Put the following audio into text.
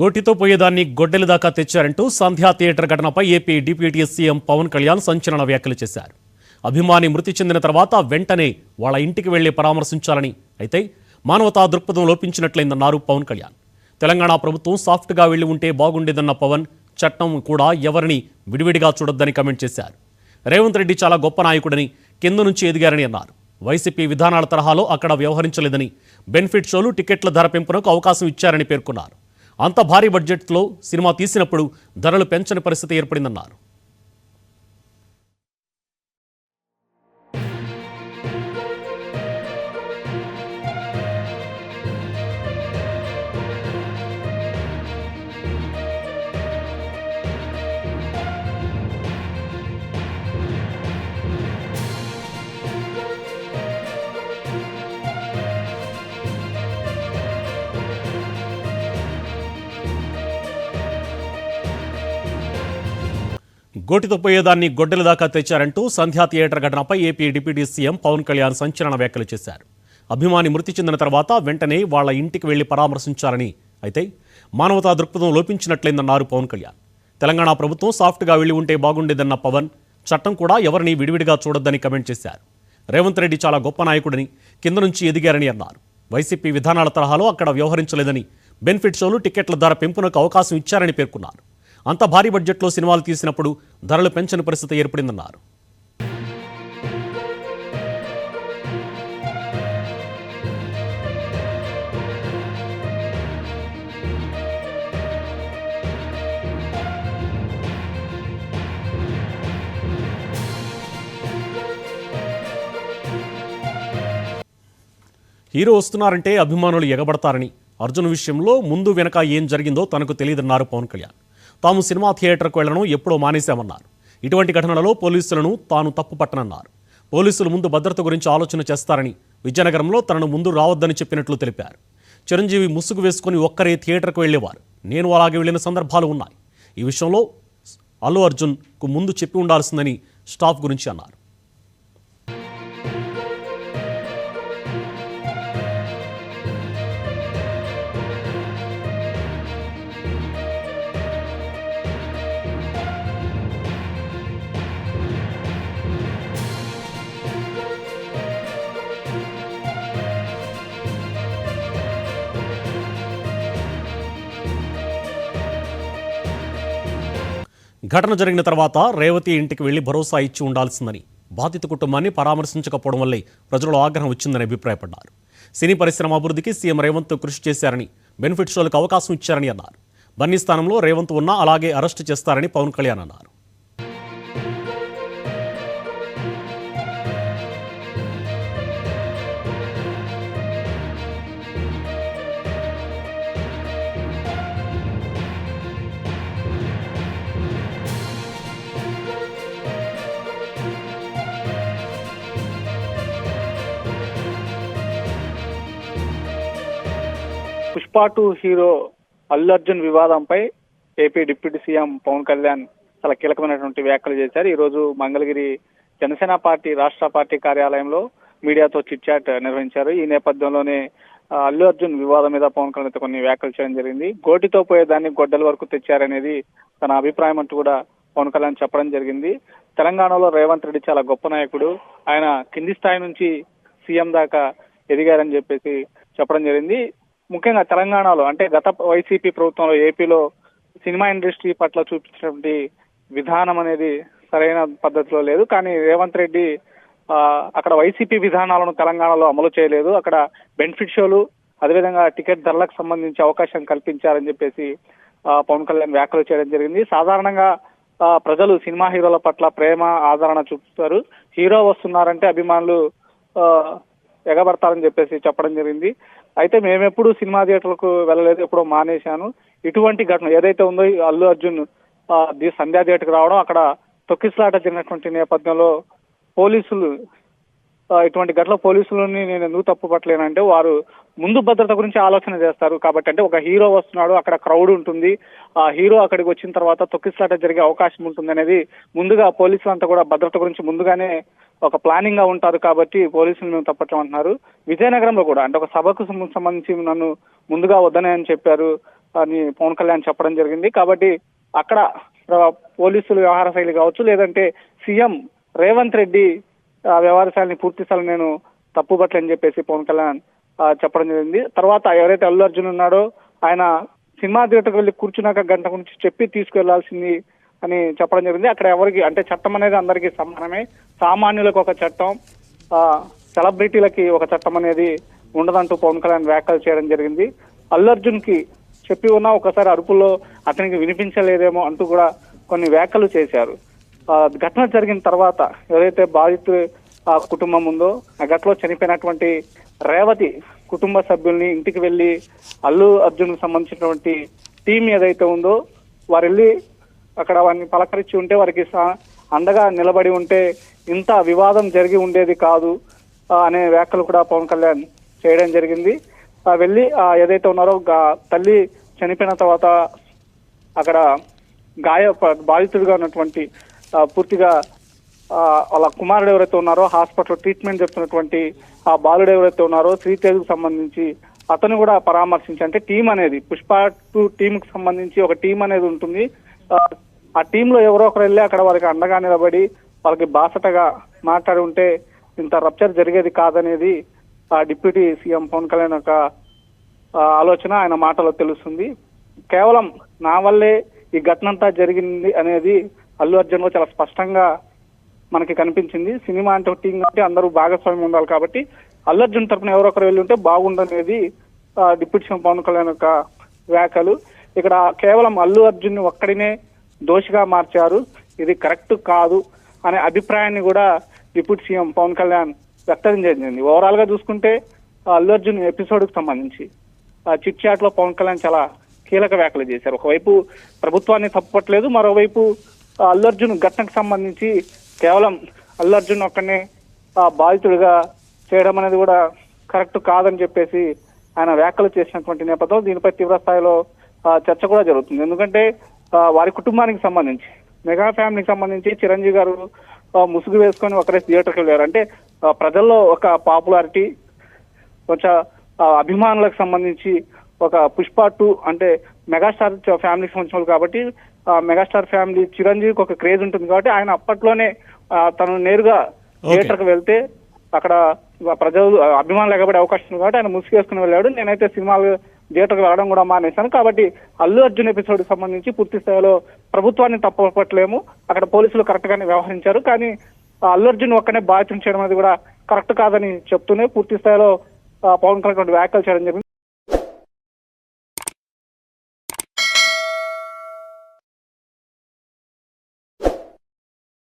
గోటితో పోయేదాన్ని గొడ్డలి దాకా తెచ్చారంటూ సంధ్యా థియేటర్ ఘటనపై AP deputy CM Pavan Kalyan సంచలన వ్యాఖ్యలు చేశారు. అభిమాని మృతి చెందిన తర్వాత వెంటనే వాళ్ళ ఇంటికి వెళ్ళి పరామర్శించాలని అయితే మానవతా దృక్పథం లోపించినట్లయిందన్నారు పవన్ కళ్యాణ్. తెలంగాణ ప్రభుత్వం సాఫ్ట్గా వెళ్ళి ఉంటే బాగుండేదన్న పవన్ చట్టం కూడా ఎవరిని విడివిడిగా చూడొద్దని కమెంట్ చేశారు. రేవంత్ రెడ్డి చాలా గొప్ప నాయకుడని కింద నుంచి ఎదిగారని అన్నారు. వైసీపీ విధానాల తరహాలో అక్కడ వ్యవహరించలేదని బెనిఫిట్ షోలు టికెట్ల ధర పెంపునకు అవకాశం ఇచ్చారని పేర్కొన్నారు. అంత భారీ బడ్జెట్లో సినిమా తీసినప్పుడు ధరలు పెంచని పరిస్థితి ఏర్పడిందన్నారు. గోటితో పోయేదాన్ని గొడ్డల దాకా తెచ్చారంటూ సంధ్యా థియేటర్ ఘటనపై AP deputy CM Pavan Kalyan సంచలన వ్యాఖ్యలు చేశారు. అభిమాని మృతి చెందిన తర్వాత వెంటనే వాళ్ళ ఇంటికి వెళ్ళి పరామర్శించాలని అయితే మానవతా దృక్పథం లోపించినట్లేందన్నారు పవన్ కళ్యాణ్. తెలంగాణ ప్రభుత్వం సాఫ్ట్గా వెళ్ళి ఉంటే బాగుండేదన్న పవన్ చట్టం కూడా ఎవరిని విడివిడిగా చూడొద్దని కమెంట్ చేశారు. రేవంత్ రెడ్డి చాలా గొప్ప నాయకుడని కింద నుంచి ఎదిగారని అన్నారు. వైసీపీ విధానాల తరహాలో అక్కడ వ్యవహరించలేదని బెనిఫిట్ షోలు టికెట్ల ధర పెంపునకు అవకాశం ఇచ్చారని పేర్కొన్నారు. అంత భారీ బడ్జెట్లో సినిమాలు తీసినప్పుడు ధరలు పెంచని పరిస్థితి ఏర్పడిందన్నారు. హీరో వస్తున్నారంటే అభిమానులు ఎగబడతారని అర్జున్ విషయంలో ముందు వెనక ఏం జరిగిందో తనకు తెలియదన్నారు పవన్ కళ్యాణ్. తాము సినిమా థియేటర్కు వెళ్ళడం ఎప్పుడో మానేశామన్నారు. ఇటువంటి ఘటనలలో పోలీసులను తాను తప్పు పట్టనన్నారు. పోలీసులు ముందు భద్రత గురించి ఆలోచన చేస్తారని విజయనగరంలో తనను ముందు రావద్దని చెప్పినట్లు తెలిపారు. చిరంజీవి ముసుగు వేసుకుని ఒక్కరే థియేటర్కు వెళ్ళేవారు నేను అలాగే వెళ్ళిన సందర్భాలు ఉన్నాయి. ఈ విషయంలో అల్లు అర్జున్కు ముందు చెప్పి ఉండాల్సిందని స్టాఫ్ గురించి అన్నారు. ఘటన జరిగిన తర్వాత రేవతి ఇంటికి వెళ్ళి భరోసా ఇచ్చి ఉండాల్సిందని. బాధిత కుటుంబాన్ని పరామర్శించకపోవడం వల్లే ప్రజలలో ఆగ్రహం వచ్చిందని అభిప్రాయపడ్డారు. సినీ పరిశ్రమ అభివృద్ధికి సీఎం రేవంత్ కృషి చేశారని బెనిఫిట్ షోలకు అవకాశం ఇచ్చారని అన్నారు. బన్నీ స్థానంలో రేవంత్ ఉన్నా అలాగే అరెస్టు చేస్తారని పవన్ కళ్యాణ్ అన్నారు. పుష్ప హీరో అల్లు అర్జున్ వివాదంపై AP deputy CM Pavan Kalyan చాలా కీలకమైనటువంటి వ్యాఖ్యలు చేశారు. ఈ రోజు మంగళగిరి జనసేన పార్టీ రాష్ట్ర పార్టీ కార్యాలయంలో మీడియాతో చిట్ చాట్ నిర్వహించారు. ఈ నేపథ్యంలోనే అల్లు అర్జున్ వివాదం మీద పవన్ కళ్యాణ్ కొన్ని వ్యాఖ్యలు చేయడం జరిగింది. గోటితో పోయేదాన్ని గొడ్డల వరకు తెచ్చారనేది తన అభిప్రాయం అంటూ కూడా పవన్ కళ్యాణ్ చెప్పడం జరిగింది. తెలంగాణలో రేవంత్ రెడ్డి చాలా గొప్ప నాయకుడు. ఆయన కింది స్థాయి నుంచి సీఎం దాకా ఎదిగారని చెప్పేసి చెప్పడం జరిగింది. ముఖ్యంగా తెలంగాణలో అంటే గత వైసీపీ ప్రభుత్వంలో ఏపీలో సినిమా ఇండస్ట్రీ పట్ల చూపించినటువంటి విధానం అనేది సరైన పద్ధతిలో లేదు. కానీ రేవంత్ రెడ్డి అక్కడ వైసీపీ విధానాలను తెలంగాణలో అమలు చేయలేదు. అక్కడ బెనిఫిట్ షోలు అదేవిధంగా టికెట్ ధరలకు సంబంధించి అవకాశం కల్పించారని చెప్పేసి పవన్ కళ్యాణ్ వ్యాఖ్యలు చేయడం జరిగింది. సాధారణంగా ప్రజలు సినిమా హీరోల పట్ల ప్రేమ ఆదరణ చూపుతారు. హీరో వస్తున్నారంటే అభిమానులు ఆ, ఎగబడతారని చెప్పేసి చెప్పడం జరిగింది. అయితే మేమెప్పుడు సినిమా థియేటర్లకు వెళ్ళలేదు ఎప్పుడో మానేశాను. ఇటువంటి ఘటన ఏదైతే ఉందో అల్లు అర్జున్ సంధ్యా థియేటర్కి రావడం అక్కడ తొక్కిసలాట జరిగినటువంటి నేపథ్యంలో పోలీసులు ఇటువంటి ఘటన పోలీసులని నేను ఎందుకు తప్పు పట్టలేనంటే వారు ముందు భద్రత గురించి ఆలోచన చేస్తారు. కాబట్టి అంటే ఒక హీరో వస్తున్నాడు అక్కడ క్రౌడ్ ఉంటుంది. ఆ హీరో అక్కడికి వచ్చిన తర్వాత తొక్కిసలాట జరిగే అవకాశం ఉంటుంది అనేది ముందుగా పోలీసులంతా కూడా భద్రత గురించి ముందుగానే ఒక ప్లానింగ్గా ఉంటారు కాబట్టి పోలీసులు మేము తప్పట్లేమంటున్నారు. విజయనగరంలో కూడా అంటే ఒక సభకు సంబంధించి నన్ను ముందుగా వద్దనే అని చెప్పారు అని పవన్ కళ్యాణ్ చెప్పడం జరిగింది. కాబట్టి అక్కడ పోలీసులు పోలీసుల వ్యవహార శైలి కావచ్చు లేదంటే సీఎం రేవంత్ రెడ్డి ఆ, వ్యవహార శైలిని పూర్తి నేను నేను తప్పుపట్లని చెప్పేసి పవన్ కళ్యాణ్ చెప్పడం జరిగింది. తర్వాత ఎవరైతే అల్లు అర్జున్ ఉన్నాడో ఆయన సినిమా థియేటర్కి వెళ్ళి కూర్చున్నాక గంట గురించి చెప్పి తీసుకెళ్ళాల్సింది అని చెప్పడం జరిగింది. అక్కడ ఎవరికి అంటే చట్టం అనేది అందరికీ సమానమే. సామాన్యులకు ఒక చట్టం సెలబ్రిటీలకి ఒక చట్టం అనేది ఉండదంటూ పవన్ కళ్యాణ్ వ్యాఖ్యలు చేయడం జరిగింది. అల్లు అర్జున్కి చెప్పి ఉన్నా ఒకసారి అరుపులో అతనికి వినిపించలేదేమో అంటూ కూడా కొన్ని వ్యాఖ్యలు చేశారు. ఘటన జరిగిన తర్వాత ఎవరైతే బాధితు కుటుంబం ఉందో ఆ ఘటనలో చనిపోయినటువంటి రేవతి కుటుంబ సభ్యుల్ని ఇంటికి వెళ్ళి అల్లు అర్జున్ సంబంధించినటువంటి టీం ఏదైతే ఉందో వారు వెళ్ళి అక్కడ వారిని పలకరించి ఉంటే వారికి అండగా నిలబడి ఉంటే ఇంత వివాదం జరిగి ఉండేది కాదు అనే వ్యాఖ్యలు కూడా పవన్ కళ్యాణ్ చేయడం జరిగింది. వెళ్ళి ఏదైతే ఉన్నారో గా- తల్లి చనిపోయిన తర్వాత అక్కడ గాయ బాధితుడిగా ఉన్నటువంటి పూర్తిగా వాళ్ళ కుమారుడు ఎవరైతే ఉన్నారో హాస్పిటల్ ట్రీట్మెంట్ చెప్తున్నటువంటి ఆ బాలుడు ఎవరైతే ఉన్నారో శ్రీతేజకు సంబంధించి అతను కూడా పరామర్శించి అంటే టీం అనేది పుష్ప టూ టీం కి సంబంధించి ఒక టీం అనేది ఉంటుంది. ఆ, టీంలో లో ఎవరో ఒకరు వెళ్ళి అక్కడ వారికి అండగా నిలబడి వాళ్ళకి బాసటగా మాట్లాడి ఉంటే ఇంత రప్చర్ జరిగేది కాదనేది ఆ డిప్యూటీ సీఎం పవన్ కళ్యాణ్ యొక్క ఆలోచన ఆయన మాటలో తెలుస్తుంది. కేవలం నా వల్లే ఈ ఘటన అంతా జరిగింది అనేది అల్లు అర్జున్లో చాలా స్పష్టంగా మనకి కనిపించింది. సినిమా అంటే టీం అంటే అందరూ భాగస్వామ్యం ఉండాలి కాబట్టి అల్లర్జున్ తరపున ఎవరో ఒకరు వెళ్ళి ఉంటే బాగుండనేది డిప్యూటీ సీఎం పవన్ కళ్యాణ్ యొక్క వ్యాఖ్యలు. ఇక్కడ కేవలం అల్లు అర్జున్ ఒక్కడినే దోషిగా మార్చారు. ఇది కరెక్ట్ కాదు అనే అభిప్రాయాన్ని కూడా డిప్యూటీ సీఎం పవన్ కళ్యాణ్ వ్యక్తం చేసింది. ఓవరాల్గా చూసుకుంటే అల్లు అర్జున్ ఎపిసోడ్కు సంబంధించి ఆ చిట్ చాట్లో పవన్ కళ్యాణ్ చాలా కీలక వ్యాఖ్యలు చేశారు. ఒకవైపు ప్రభుత్వాన్ని తప్పట్లేదు మరోవైపు అల్లు అర్జున్ ఘటనకు సంబంధించి కేవలం అల్లు అర్జున్ ఒక్కనే ఆ బాధితుడిగా చేయడం అనేది కూడా కరెక్ట్ కాదని చెప్పేసి ఆయన వ్యాఖ్యలు చేసినటువంటి నేపథ్యంలో దీనిపై తీవ్ర స్థాయిలో చర్చ కూడా జరుగుతుంది. ఎందుకంటే వారి కుటుంబానికి సంబంధించి మెగా ఫ్యామిలీకి సంబంధించి చిరంజీవి గారు ముసుగు వేసుకొని ఒకరే థియేటర్కి వెళ్ళారు. అంటే ప్రజల్లో ఒక పాపులారిటీ కొంచెం ఆ, అభిమానులకు సంబంధించి ఒక పుష్ప టూ అంటే మెగాస్టార్ ఫ్యామిలీకి సంబంధించిన వాళ్ళు కాబట్టి మెగాస్టార్ ఫ్యామిలీ చిరంజీవికి ఒక క్రేజ్ ఉంటుంది కాబట్టి ఆయన అప్పట్లోనే తను నేరుగా థియేటర్కి వెళ్తే అక్కడ ప్రజలు అభిమానులు ఎగబడే అవకాశం ఉంది కాబట్టి ఆయన ముసుగేసుకుని వెళ్ళాడు. నేనైతే సినిమాలు థియేటర్కి వెళ్ళడం కూడా మానేశాను. కాబట్టి అల్లు అర్జున్ ఎపిసోడ్ సంబంధించి పూర్తి స్థాయిలో ప్రభుత్వాన్ని తప్పపట్లేము అక్కడ పోలీసులు కరెక్ట్ గానే వ్యవహరించారు. కానీ అల్లు అర్జున్ ఒక్కనే బాధ్యత చేయడం అనేది కూడా కరెక్ట్ కాదని చెప్తూనే పూర్తి స్థాయిలో పవన్ కళ్యాణ్ వ్యాఖ్యలు చేయడం జరిగింది.